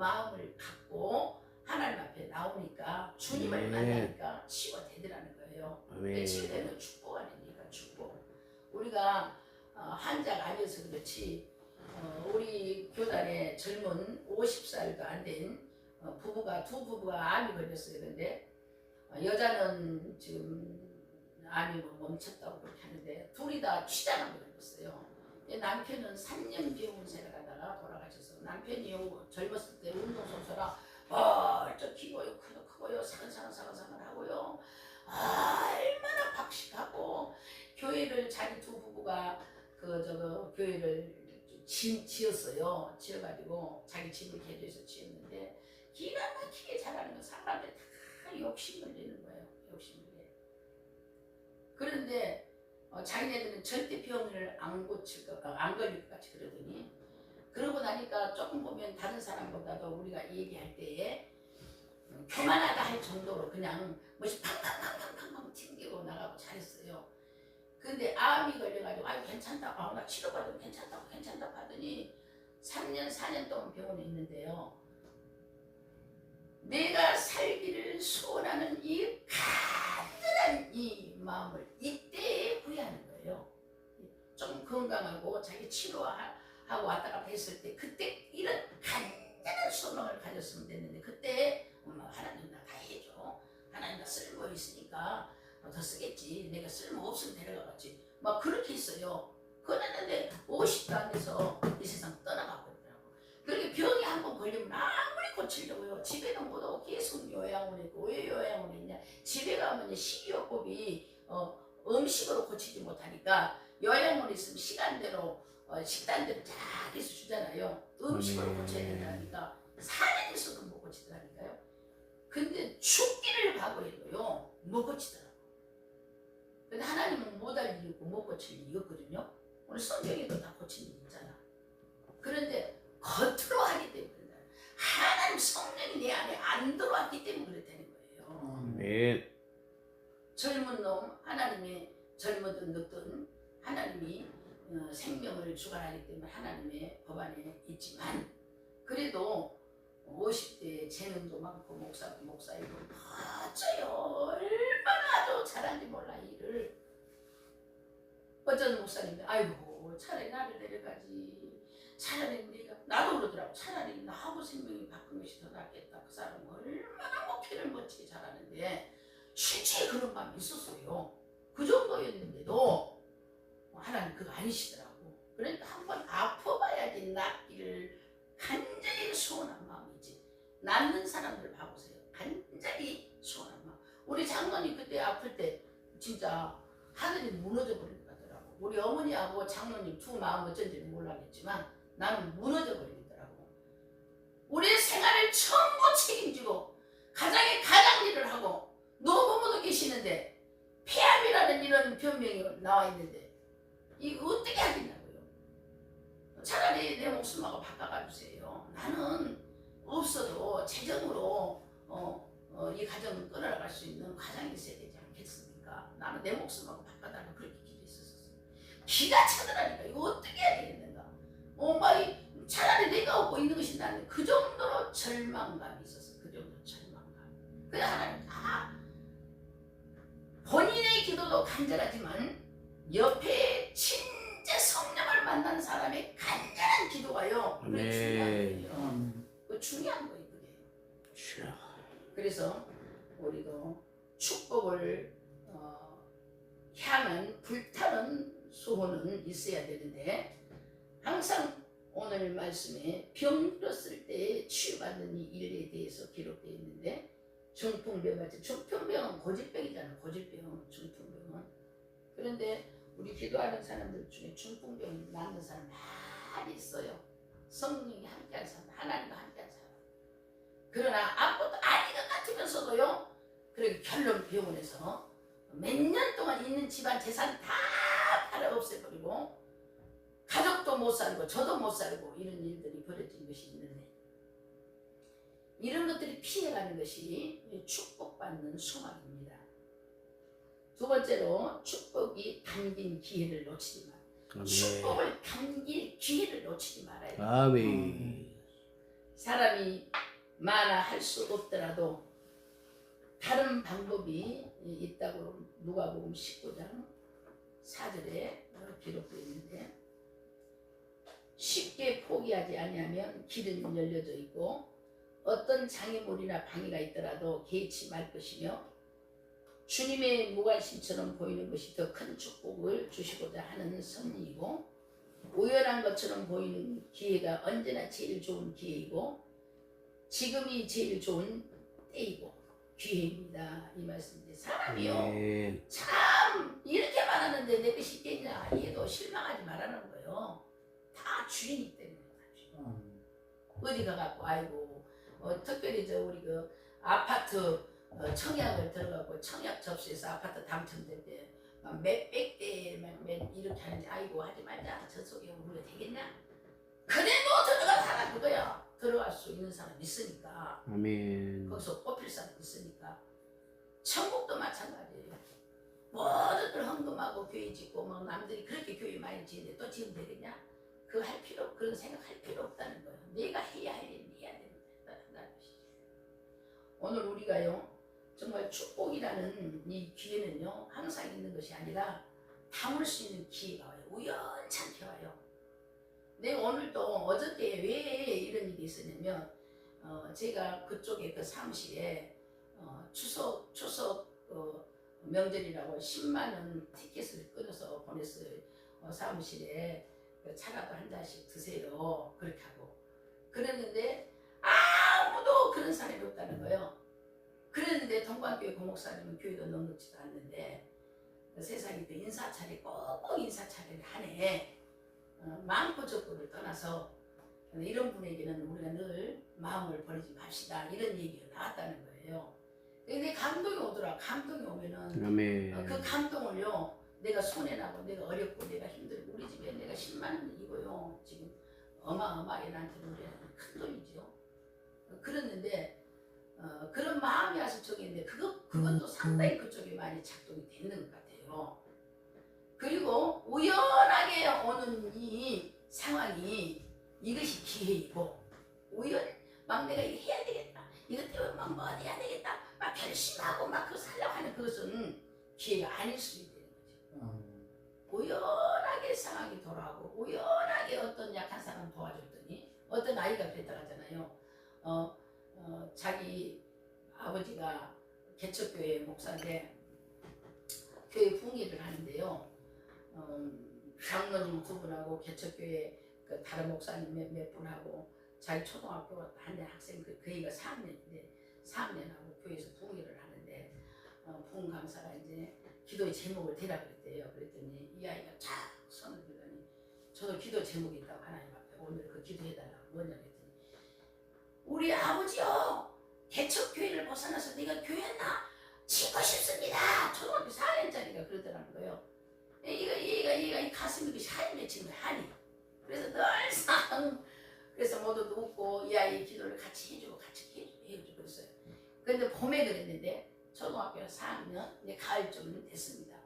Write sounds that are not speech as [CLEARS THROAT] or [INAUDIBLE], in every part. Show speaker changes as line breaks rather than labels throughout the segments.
마음을 갖고 하나님 앞에 나오니까 주님을
네.
만나니까 치유가 되더라는 거예요.
아멘.
치유되는 축복 아닙니까 축복. 우리가 어, 한자가 아니어서 그렇지 어, 우리 교단에 젊은 50살도 안된 어, 부부가 두 부부가 암이 걸렸어요. 근데 어, 여자는 지금 암이 뭐 멈췄다고 그렇게 하는데 둘이 다 취장암이 걸렸어요. 남편은 3년 병원 생활하다가 돌아가셔서 남편이 젊었을 때 운동선수라 키고요. 크고 크고요. 사근사근사근사근 하고요. 아, 얼마나 박식하고 교회를 자기 두 부부가 그 저거 교회를 지, 지었어요. 지어가지고 자기 집을 개조해서 지었는데 기가 막히게 잘하는 거. 사람들이 다 욕심을 내는 거예요. 욕심을 내 그런데 어, 자기네들은 절대 병을 안 고칠 것, 어, 안 걸릴 것 같이 그러더니 그러고 나니까 조금 보면 다른 사람보다도 우리가 얘기할 때에 음, 교만하다 할 정도로 그냥 뭐지 팡팡팡팡팡팡 튕기고 나가고 잘했어요. 근데 암이 걸려가지고 아유 괜찮다고 아, 나 치료받으면 괜찮다고 괜찮다고 하더니 3년 4년 동안 병원에 있는데요. 내가 살기를 소원하는 이 간절한 이 마음을 이때에 후회하는 거예요. 좀 건강하고 자기 치료하 고 왔다 갔다 했을 때 그때 이런 간절한 소망을 가졌으면 됐는데 그때 엄마 하나님 나 다 해줘. 하나님 나 쓸모 있으니까 더 쓰겠지. 내가 쓸모 없으면 데려가겠지. 막 그렇게 했어요. 그랬는데 50도 안 돼서 이 세상 떠나가 버리더라고. 그렇게 병이 한 번 걸리면 아무리 고치려고요. 집에는 못 오고 계속 요양원 있고 왜 요양원 있냐. 집에 가면 식이요법이 어, 음식으로 고치지 못하니까 요양원 있으면 시간대로 어, 식단대로 잘 해서 주잖아요. 음식으로
네.
고쳐야 된다니까 있어도 못 고치더라니까요. 근데 죽기를 각오해도요 못 고치더라고. 근데 하나님은 못할 이유고 못 고칠 이유거든요. 오늘 성경에도 다 고친 일 있잖아. 그런데 겉으로 하기 때문에. 하나님 성령이 내 안에 안 들어왔기 때문에 그렇다는 거예요.
아멘.
젊은 놈 하나님의 젊어든 늙든 하나님이 어, 생명을 주관하기 때문에 하나님의 법안에 있지만 그래도 50대 재능도 많고 목사도 목사이고 멋져요 얼마나 아주 잘하는지 몰라 일을. 어떤 목사님들 아이고 차라리 나를 내려가지. 차라리 내가 나도 그러더라고. 차라리 나하고 생명이 바꾼 것이 더 낫겠다. 그 사람은 얼마나 목회를 멋지게 잘하는데. 실제 그런 마음이 있었어요. 그 정도였는데도 하나님 그거 아니시더라고. 그러니까 한번 아파봐야지 낫기를 간절히 소원한 마음이지. 낫는 사람들 봐보세요. 간절히 소원한 마음. 우리 장모님 그때 아플 때 진짜 하늘이 무너져 버린 것 같더라고. 우리 어머니하고 장모님 두 마음 어쩐지는 몰라겠지만 나는 무너져 버리더라고. 우리의 생활을 전부 책임지고 가장의 가장 일을 하고 노부모도 계시는데 폐암이라는 이런 변명이 나와 있는데 이거 어떻게 하겠냐고요. 차라리 내 목숨하고 바꿔가 주세요. 나는 없어도 재정으로 어, 어, 이 가정을 끌어나갈 수 있는 과장이 있어야 되지 않겠습니까? 나는 내 목숨하고 바꿔달라고 그렇게 기도했었어요. 기가 차더라니까 이거 어떻게 해야 되겠는가. 엄마 이 차라리 내가 얻고 있는 것이 나는 그 정도로 절망감이 있었어. 그 정도 절망감. 그래 하나님 다 본인의 기도도 간절하지만 옆에 진짜 성령을 만난 사람의 간절한 기도가요. 그게
네.
중요한 거예요. 그 중요한 거예요. 그게.
샤.
그래서 우리도 축복을 어, 향한 불타는 소원은 있어야 되는데 항상 오늘 말씀에 병 들었을 때 치유받는 이 일에 대해서 기록되어 있는데 중풍병 같은 중풍병은 고질병이잖아 고질병 중풍병은 그런데 우리 기도하는 사람들 중에 중풍병 낫는 사람 많이 있어요 성령이 함께한 사람 하나님과 함께한 사람 그러나 아무것도 아닌 것 같으면서도요 그렇게 결론 병원에서 몇 년 동안 있는 집안 재산 다 팔아 없애버리고 가족도 못 살고 저도 못 살고 이런 일들이 벌어진 것이 있는데 이런 것들이 피해가는 것이 축복받는 소망입니다. 두 번째로 축복이 담긴 기회를 놓치지 마. 축복을 담길 기회를 놓치지 말아야 돼.
아멘.
사람이 많아 할 수 없더라도 다른 방법이 있다고 누가복음 19장 4절에 기록되어 있는데 쉽게 포기하지 아니하면 길은 열려져 있고 어떤 장애물이나 방해가 있더라도 개의치 말 것이며 주님의 무관심처럼 보이는 것이 더 큰 축복을 주시고자 하는 섭리이고 우연한 것처럼 보이는 기회가 언제나 제일 좋은 기회이고 지금이 제일 좋은 때이고 기회입니다. 이 말씀인데 사람이요
아멘.
참 이렇게 말하는데 내 것이 있겠냐 얘도 실망하지 말라는 거예요. 다 주인이 때문에 다 주인. 어디 가갖고 아이고 어, 특별히 저 우리 그 아파트 어, 청약을 들어가고 청약 접수해서 아파트 당첨될 때막 몇백 대만 이렇게 하는데 아이고 하지 말자 저 속에 우리가 되겠냐? 그래도 들어가 살아 그거야 들어갈 수 있는 사람 있으니까
아멘.
거기서 뽑힐 사람 있으니까 천국도 마찬가지예요. 모두들 헌금하고 교회 짓고 뭐 남들이 그렇게 교회 많이 지는데 또 지으면 되겠냐? 그거 할 필요 그런 생각할 필요 없다는 거예요. 내가 해야 할 일은 해야 된다. 오늘 우리가요 정말 축복이라는 이 기회는요 항상 있는 것이 아니라 담을 수 있는 기회가 와요. 우연찮게 와요. 내가 오늘도 어저께 왜 이런 일이 있었냐면 어, 제가 그쪽에 그 사무실에 어, 추석 추석 어, 명절이라고 10만 원 티켓을 끊어서 보냈어요. 어, 사무실에 그 차라도 한 잔씩 드세요. 그렇게 하고 그랬는데 아무도 그런 사람이 없다는 거예요. 그랬는데 동관교회 고목사님은 교회도 넉넉지도 않는데 그 세상에 그 인사 차례 꼭꼭 인사 차례를 하네. 어, 많고 적고를 떠나서 이런 분에게는 우리가 늘 마음을 버리지 맙시다 이런 얘기가 나왔다는 거예요. 근데 감동이 오더라. 감동이 오면은
아멘.
어, 그 감동을요 내가 손해나고 내가 어렵고 내가 힘들고 우리 집에 내가 10만 원이고요 지금 어마어마하게 나한테 우리는 큰 돈이죠. 어, 그랬는데 어, 그런 마음이 와서 저기 있는데 그것 그것도 상당히 그쪽에 많이 작동이 되는 것 같아요. 그리고 우연하게 오는 이 상황이 이것이 기회이고 우연 막 내가 이거 해야 되겠다 이것 때문에 막뭐 해야 되겠다 막 결심하고 막 그거 살려고 하는 그것은 기회가 아닐 수 있는 거죠. 우연하게 상황이 돌아오고 우연하게 어떤 약한 사람 도와줬더니 어떤 아이가 그랬다 하잖아요. 어, 어, 자기 아버지가 개척교회 목사인데 교회 붕괴를 하는데요. 어, 장로님 두 분하고 개척교회 그 다른 목사님 몇, 몇 분하고 자기 초등학교 한대 학생 그, 그 애가 4학년인데 4학년하고 교회에서 붕괴를 하는데 어, 부흥 감사가 이제 기도의 제목을 대라 그랬대요. 그랬더니 이 아이가 쫙 손을 들더니 저도 기도 제목이 있다고 하나님 앞에 오늘 그 기도해달라고 뭐냐 우리 아버지요 개척교회를 벗어나서 내가 교회나 치고 싶습니다. 초등학교 4년짜리가 그러더라는 거예요. 얘가 얘가 얘가 이 가슴이 그 한이 맺힌 거야 한이. 그래서 늘상 그래서 모두도 웃고 이 아이 기도를 같이 해주고 같이 해주고 그랬어요. 근데 봄에 그랬는데 초등학교 4학년 이제 가을쯤 됐습니다.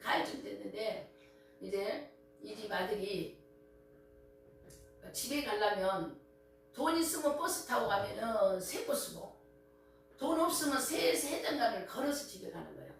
가을쯤 됐는데 이제 이 집 아들이 집에 가려면 돈 있으면 버스 타고 가면은 세 버스고 돈 없으면 세 세정간을 걸어서 집에 가는 거예요.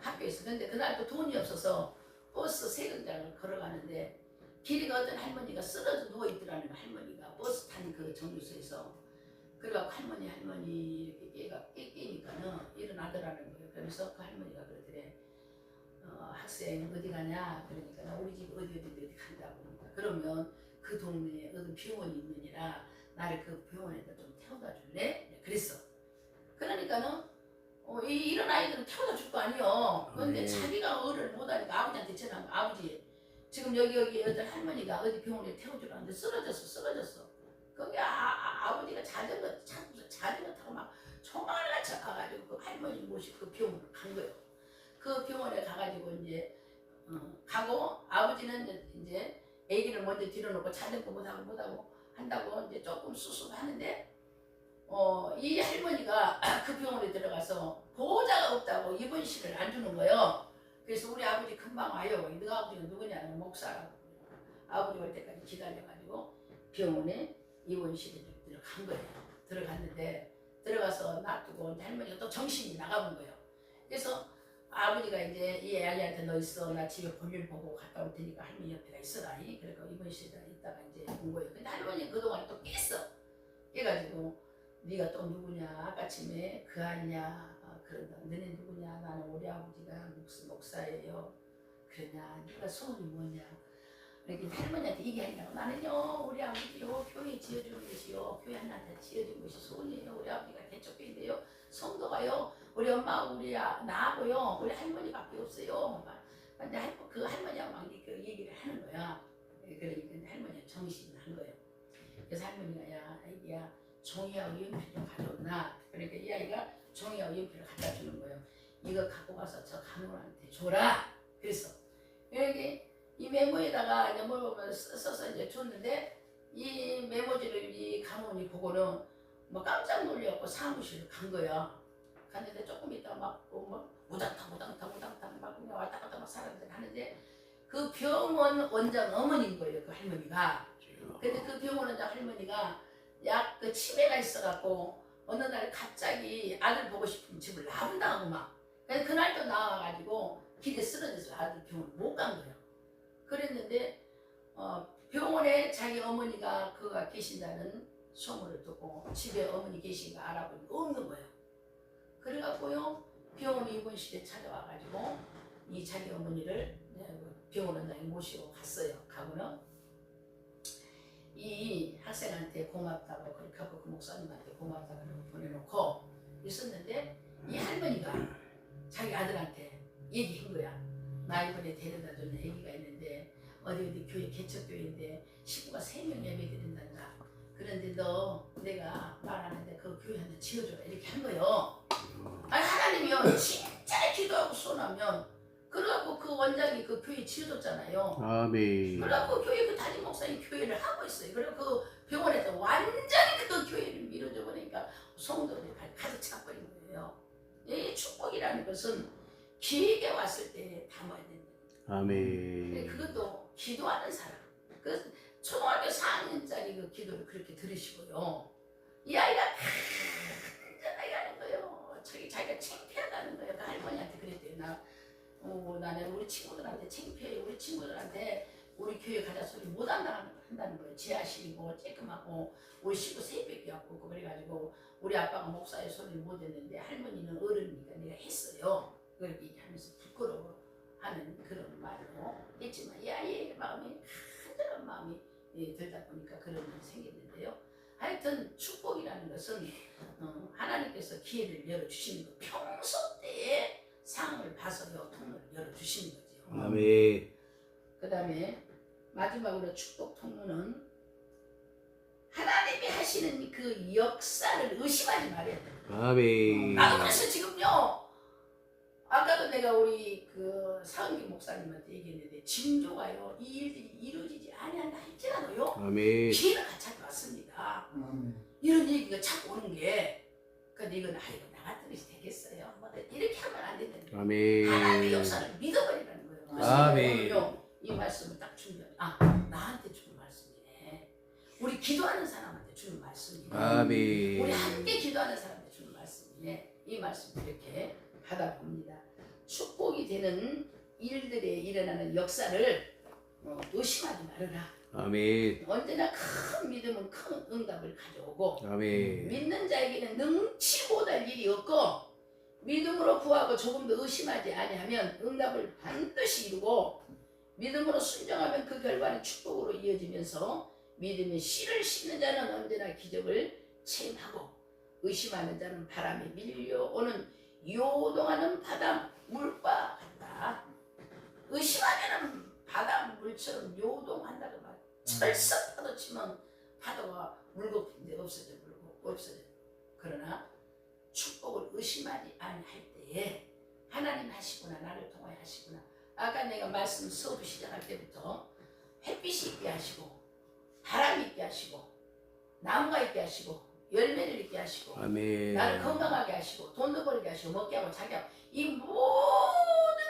학교에서. 근데 그날 또 돈이 없어서 버스 세 정장을 걸어가는데 길에 어떤 할머니가 쓰러져 누워 있더라는 거야, 할머니가 버스 탄그 정류소에서 그래갖고 할머니 할머니 이렇게 깨가 깨 깨니까는 일어나더라는 거예요. 그러면서 그 할머니가 그러더래 어, 학생 어디 가냐 그러니까 나 우리 집 어디 어디 어디 간다고 그러니까 그러면 그 동네에 어떤 병원이 있느니라 나를 그 병원에다 좀 태워다 줄래? 네, 그랬어. 그러니까는 어, 이, 이런 아이들은 태워다 줄 거 아니요. 그런데
네.
자기가 어를 못하니까 아버지한테 전화한 거 아버지 지금 여기 여기 어떤 할머니가 어디 병원에 태워주라는데 쓰러졌어 쓰러졌어. 거기 아, 아, 아 버지가 자전거 차고서 자전거 타고 막 총알같이 가가지고 그 할머니 모시고 그 병원을 간 거예요. 그 병원에 가가지고 이제 어, 가고 아버지는 이제- 이제 아기를 먼저 뒤로 놓고 자전거 못하고 못하고 한다고 이제 조금 수습하는데 어, 이 할머니가 [CLEARS THROAT] 그 병원에 들어가서 보호자가 없다고 입원실을 안 주는 거예요. 그래서 우리 아버지 금방 와요. 너 아버지가 누구냐는 목사라고. 아버지 올 때까지 기다려가지고 병원에 입원실에 좀 들어가. 간 거예요. 들어갔는데 들어가서 놔두고 할머니가 또 정신이 나가본 거예요. 그래서 아버지가 이제 이 아이한테 너 있어 나 집에 볼일 보고 갔다 올 테니까 할머니 옆에가 있어라 이번 시에 있다가 이제 온 거예요. 근데 할머니 그동안 또 깼어. 깨가지고 네가 또 누구냐? 아까쯤에 그 아니냐? 아, 그런다. 너네 누구냐? 나는 우리 아버지가 목사, 목사예요. 그러냐? 네가 소원이 뭐냐? 이렇게 할머니한테 얘기하냐고 나는요 우리 아버지요 교회 지어주는 것이요 교회 하나한테 지어준 것이 소원이에요. 우리 아버지가 개척교인데요. 성도가요. 우리 엄마하고 우리 아- 나하고요. 우리 할머니밖에 없어요. 막. 근데 할- 그 할머니하고 막그 얘기를 하는 거야 그러니까 할머니가 정신이 난 거예요. 그래서 할머니가 야 아이야 종이하고 연필 좀 가져오나? 그러니까 이 아이가 종이하고 연필을 갖다 주는 거예요. 이거 갖고 가서 저 가문한테 줘라. 그래서 여기 이 메모에다가 이제 뭘 써- 써서 이제 줬는데 이 메모지를 이 가문이 보고는 뭐 깜짝 놀려갖고 사무실을 간 거야. 갔는데 조금 있다 막, 어, 뭐 우당탕 우당탕 우당탕 막 왔다 갔다 막 사람들이 하는데 그 병원 원장 어머니인 거예요 그 할머니가. 근데 그 병원 원장 할머니가 약 그 치매가 있어갖고 어느 날 갑자기 아들 보고 싶으면 집을 나온다고 막. 그래서 그날 또 나와가지고 길에 쓰러져서 아들 병원 못 간 거예요. 그랬는데 어, 병원에 자기 어머니가 그가 계신다는 소문을 듣고 집에 어머니 계신 거 알아보니 없는 거예요. 그래갖고요 병원 입원실에 찾아와가지고 이 자기 어머니를 네, 병원 원장이 모시고 갔어요 가고는 이 학생한테 고맙다고 그렇게 하고 그 목사님한테 고맙다고 그러고 보내놓고 있었는데 이 할머니가 자기 아들한테 얘기한 거야. 나 이번에 데려다 준 애기가 있는데 어디 어디 교회 개척교회인데 식구가 세 명 예배 드린단다. 그런데 너 내가 말하는데 그 교회 한테 지어줘라 이렇게 한 거요. 아니 하나님이요 진짜 기도하고 쏘나면 그래갖고 그 원장이 그 교회 지어줬잖아요.
아멘.
그래갖고 교회 그 담임 목사님 교회를 하고 있어요. 그리고 그 병원에서 완전히 그 교회를 밀어줘 버리니까 성도들이 가- 가득 차버린 거예요. 이 축복이라는 것은 길게 왔을 때 담아야 된다.
아멘.
그것도 기도하는 사람. 그 초등학교 4학년짜리 그 기도를 그렇게 들으시고요. 이 아이가 간절하게 하는 거예요. 저기 자기가 창피하다는 거예요. 그 할머니한테 어, 나는 우리 친구들한테 창피해. 우리 친구들한테 우리 교회 가자 소리 못 한다는 한다는 거예요. 지하실이고 쬐끔하고 우리 식구 셋밖에 없고 그래가지고 우리 아빠가 목사의 소리를 못 했는데 할머니는 어른이니까 내가 했어요. 그렇게 얘기하면서 부끄러워. 하는 그런 말로 했지만 이 아이의 마음이 간절한 마음이 예, 들다 보니까 그런 일이 생겼는데요. 하여튼 축복이라는 것은 어, 하나님께서 기회를 열어주시는 거 평소 때에 상을 봐서 요 통로를 열어주시는 거죠.
아멘.
그 다음에 마지막으로 축복 통로는 하나님이 하시는 그 역사를 의심하지 말아야 돼요.
아멘.
나도 그래서 지금요. 아까도 내가 우리 그 사은기 목사님한테 얘기했는데 징조가요 이 일들이 이루어지지 아니한다 할지라도요
아멘.
기회가 같이 왔습니다. 이런 얘기가 자꾸 오는 게 근데 이건 아이고 나 같은 것이 하면 하나님의
아멘.
역사를 믿어버리라는 거예요. 그래서
아멘.
오늘요, 이 말씀을 딱 준비해. 아 나한테 주는 말씀이네. 우리 기도하는 사람한테 주는 말씀이네.
아멘.
우리 함께 기도하는 사람한테 주는 말씀이네. 이 말씀 이렇게 받아봅니다. 축복이 되는 일들에 일어나는 역사를 어, 의심하지 말아라.
아멘.
언제나 큰 믿음은 큰 응답을 가져오고
아멘.
믿는 자에게는 능치 못할 일이 없고 믿음으로 구하고 조금 더 의심하지 아니하면 응답을 반드시 이루고 믿음으로 순종하면 그 결과는 축복으로 이어지면서 믿음의 씨를 씻는 자는 언제나 기적을 체험하고 의심하는 자는 바람에 밀려오는 요동하는 바다 물과 같다. 의심하면은 바다 물처럼 요동한다고 말. 철썩 치면 파도가 물고기인데 없어져 물고 없어져. 그러나 축복을 의심하지 아니할 때에 하나님 하시구나 나를 통하여 하시구나. 아까 내가 말씀 수업 시작할 때부터 햇빛이 있게 하시고 바람이 있게 하시고 나무가 있게 하시고 열매를 있게 하시고
아멘.
나를 건강하게 하시고 돈도 벌게 하시고 먹게 하고 자기 하고 이 모든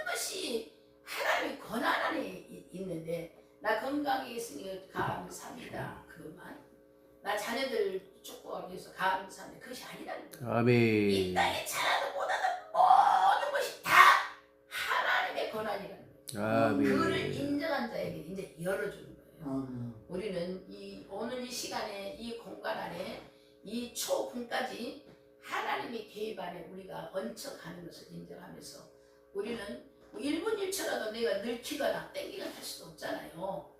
것이 하나님의 권한 안에 이- 있는데 나 건강에 있으니 감사합니다 그것만 나 자녀들 축복하기 위해서 감사합니다. 그것이 아니라는 거예요. 이
아멘.
땅에 잘하든 못하든 모든 것이 다 하나님의 권한이라는 거예요.
아멘.
그를 인정한 자에게 이제 열어주는 거예요.
아멘.
우리는 이 오늘 이 시간에 이 공간 안에 이 초분까지 하나님의 개입 안에 우리가 얹혀가는 것을 인정하면서 우리는 1분 1초라도 내가 늙히거나 땡기거나 할 수도 없잖아요.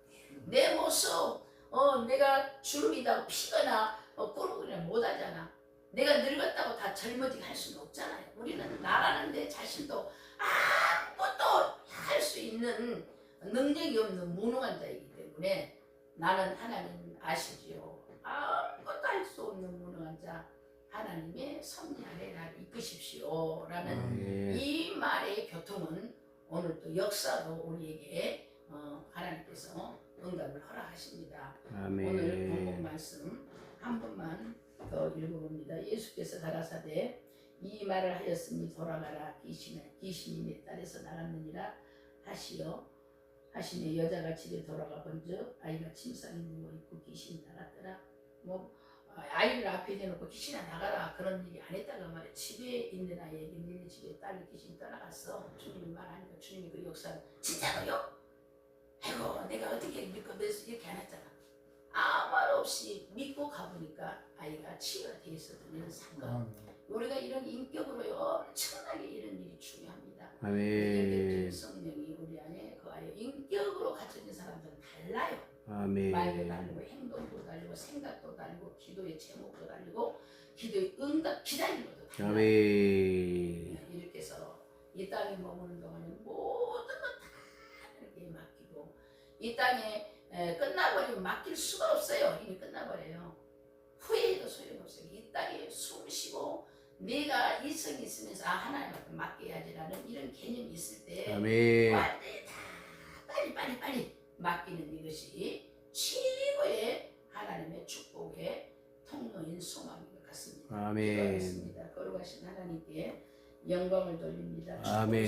내 모습, 어, 내가 주름이다고 피거나 어, 꾸르거나 못하잖아. 내가 늙었다고 다 젊어지게 할 수는 없잖아요. 우리는 나라는 내 자신도 아무것도 할 수 있는 능력이 없는 무능한 자이기 때문에 나는 하나님 아시지요. 아무것도 할 수 없는 무능한 자 하나님의 섭리 아래 나를 이끄십시오. 라는
아멘.
이 말의 교통은 오늘 또 역사로 우리에게 어, 하나님께서 응답을 허락하십니다. 오늘 본문
아멘.
말씀 한 번만 더 읽어봅니다. 예수께서 가라사대 이 말을 하였으니 돌아가라 귀신은 귀신이 내 딸에서 나갔느니라 하시어 하시니 여자가 집에 돌아가 본즉 아이가 침상에 누워 있고 귀신이 나갔더라. 뭐 아, 아이를 앞에 대놓고 귀신아 나가라 그런 얘기 안 했다가 말이야. 집에 있는 아이에게 니네 집에 딸이 귀신이 떠나갔어. 주님이 말하니까 주님이 그 역사를 진짜로요? 아이고 내가 어떻게 믿고 이렇게 안 했잖아. 아무 말 없이 믿고 가보니까 아이가 치유가 돼 있었던 이런 상관.
아멘.
우리가 이런 인격으로요 엄청나게 이런 일이 중요합니다.
아멘.
성령이 우리 안에 거하여 인격으로 갖춰진 사람들은 달라요. 말도
아멘.
다르고 행동도 다르고 생각도 다르고 기도의 제목도 다르고 기도의 응답 기다리는 것도 달라요.
아멘.
이렇게 해서 이 땅에 머무는 동안에 모든 것 다 이렇게 맡기고 이 땅에 에, 끝나버리면 맡길 수가 없어요. 이미 끝나버려요. 후회해도 소용없어요. 이 땅에 숨 쉬고 내가 일성이 있으면서 아 하나님한테 맡겨야지라는 이런 개념이 있을 때
아멘.
완전히 다 빨리 빨리 빨리 맡기는 이것이 최고의 하나님의 축복의 통로인 소망인 것 같습니다.
아멘.
기도하겠습니다. 거룩하신 하나님께 영광을 돌립니다.
아멘.